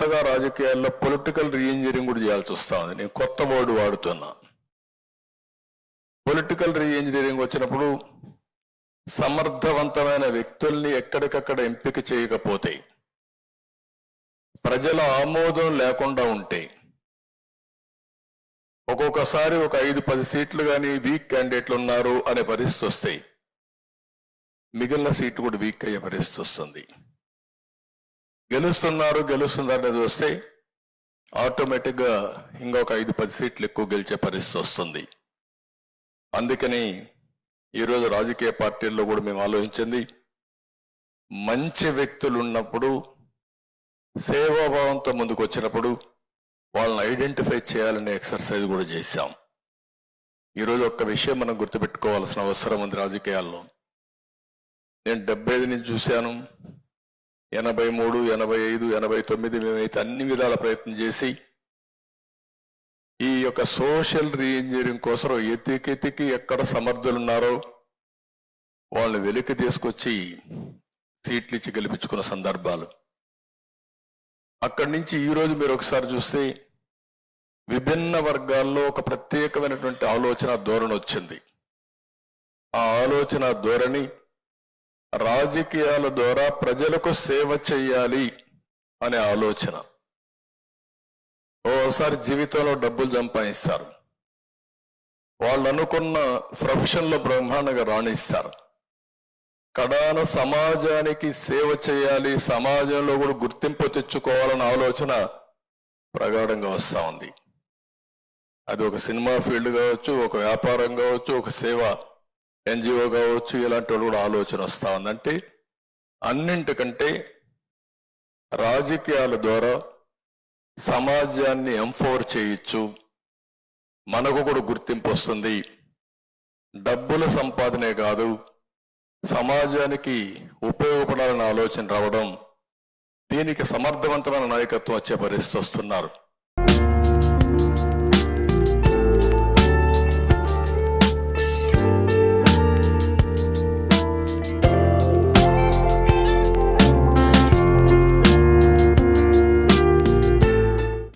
కొత్తగా రాజకీయాల్లో political re-engineering కూడా చేయాల్సి వస్తుంది. నేను కొత్త వర్డ్ వాడుతున్నా. పొలిటికల్ రీఇంజనీరింగ్ వచ్చినప్పుడు సమర్థవంతమైన వ్యక్తుల్ని ఎక్కడికక్కడ ఎంపిక చేయకపోతే ప్రజల ఆమోదం లేకుండా ఉంటే ఒక్కొక్కసారి ఒక ఐదు పది సీట్లు కానీ వీక్ క్యాండిడేట్లు ఉన్నారు అనే పరిస్థితి వస్తాయి మిగిలిన సీటు కూడా వీక్ అయ్యే పరిస్థితి వస్తుంది. గెలుస్తున్నారు గెలుస్తున్నారు అనేది వస్తే ఆటోమేటిక్గా ఇంకొక ఐదు పది సీట్లు ఎక్కువ గెలిచే పరిస్థితి వస్తుంది. అందుకని ఈరోజు రాజకీయ పార్టీల్లో కూడా మేము ఆలోచించింది మంచి వ్యక్తులు ఉన్నప్పుడు సేవాభావంతో ముందుకు వచ్చినప్పుడు వాళ్ళని ఐడెంటిఫై చేయాలనే ఎక్సర్సైజ్ కూడా చేశాం. ఈరోజు ఒక్క విషయం మనం గుర్తుపెట్టుకోవాల్సిన అవసరం ఉంది రాజకీయాల్లో. నేను డెబ్బై ఐదు నుంచి చూశాను ఎనభై మూడు ఎనభై ఐదు ఎనభై తొమ్మిది మేమైతే అన్ని విధాల ప్రయత్నం చేసి ఈ యొక్క సోషల్ రీఇంజనీరింగ్ కోసం ఎతికెతికి ఎక్కడ సమర్థులున్నారో వాళ్ళని వెలికి తీసుకొచ్చి సీట్లు ఇచ్చి గెలిపించుకున్న సందర్భాలు. అక్కడి నుంచి ఈరోజు మీరు ఒకసారి చూస్తే విభిన్న వర్గాల్లో ఒక ప్రత్యేకమైనటువంటి ఆలోచన ధోరణి వచ్చింది. ఆ ఆలోచన ధోరణి రాజకీయాల ద్వారా ప్రజలకు సేవ చేయాలి అనే ఆలోచన. ఓసారి జీవితంలో డబ్బులు సంపాదిస్తారు. వాళ్ళు అనుకున్న ప్రొఫెషన్లో బ్రహ్మాండంగా రాణిస్తారు. కడాన సమాజానికి సేవ చేయాలి సమాజంలో కూడా గుర్తింపు తెచ్చుకోవాలన్న ఆలోచన ప్రగాఢంగా వస్తూ ఉంది. అది ఒక సినిమా ఫీల్డ్ కావచ్చు ఒక వ్యాపారం కావచ్చు ఒక సేవ ఎన్జిఓ కావచ్చు ఇలాంటి వాళ్ళు కూడా ఆలోచన వస్తూ ఉందంటే అన్నింటికంటే రాజకీయాల ద్వారా సమాజాన్ని ఎంఫోర్ చేయొచ్చు. మనకు కూడా గుర్తింపు వస్తుంది. డబ్బుల సంపాదనే కాదు సమాజానికి ఉపయోగపడాలన్న ఆలోచన రావడం దీనికి సమర్థవంతమైన నాయకత్వం వచ్చే పరిస్థితి వస్తున్నారు.